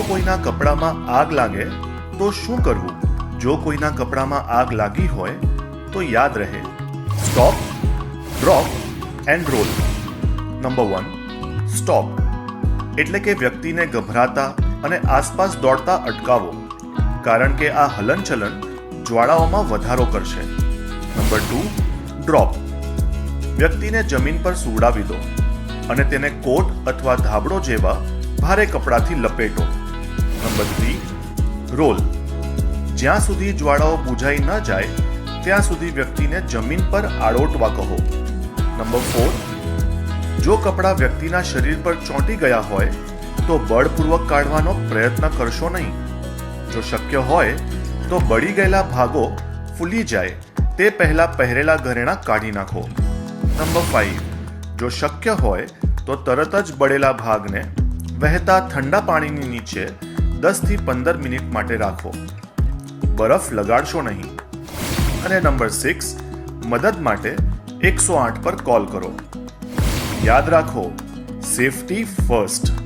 કોઈના કપડામાં આગ લાગે, તો શું કરવું? જો કોઈના કપડામાં આગ લાગી હોય, તો યાદ રહે. Stop drop and roll number one stop એટલે કે વ્યક્તિને ગભરાતા અને આસપાસ દોડતા અટકાવો. કારણ કે આ હલનચલન જ્વાળાઓમાં વધારો કરશે. નંબર ટુ ડ્રોપ વ્યક્તિને જમીન પર સુવડાવી દો અને તેને કોટ અથવા ધાબળો જેવા ભારે કપડાથી લપેટો. Number three roll. જ્યાં સુધી જ્વાળાઓ બુઝાઈ ન જાય, ત્યાં સુધી વ્યક્તિને જમીન પર આડોટવા કહો. નંબર ફોર, જો કપડાં વ્યક્તિના શરીર પર ચોંટી ગયા હોય, તો બળપૂર્વક કાઢવાનો પ્રયત્ન કરશો નહીં. જો શક્ય હોય, તો બળી ગયેલા ભાગો ફૂલી જાય, તે પહેલા પહેરેલા ઘરેણાં કાઢી નાખો. નંબર ફાઇવ જો શક્ય હોય, તો તરત જ બળેલા ભાગને વહેતા ઠંડા પાણીની નીચે દસથી પંદર મિનિટ માટે રાખો. બરફ લગાડશો નહીં. અને નંબર સિક્સ, મદદ માટે એકસો આઠ પર કોલ કરો. યાદ રાખો, સેફટી ફર્સ્ટ.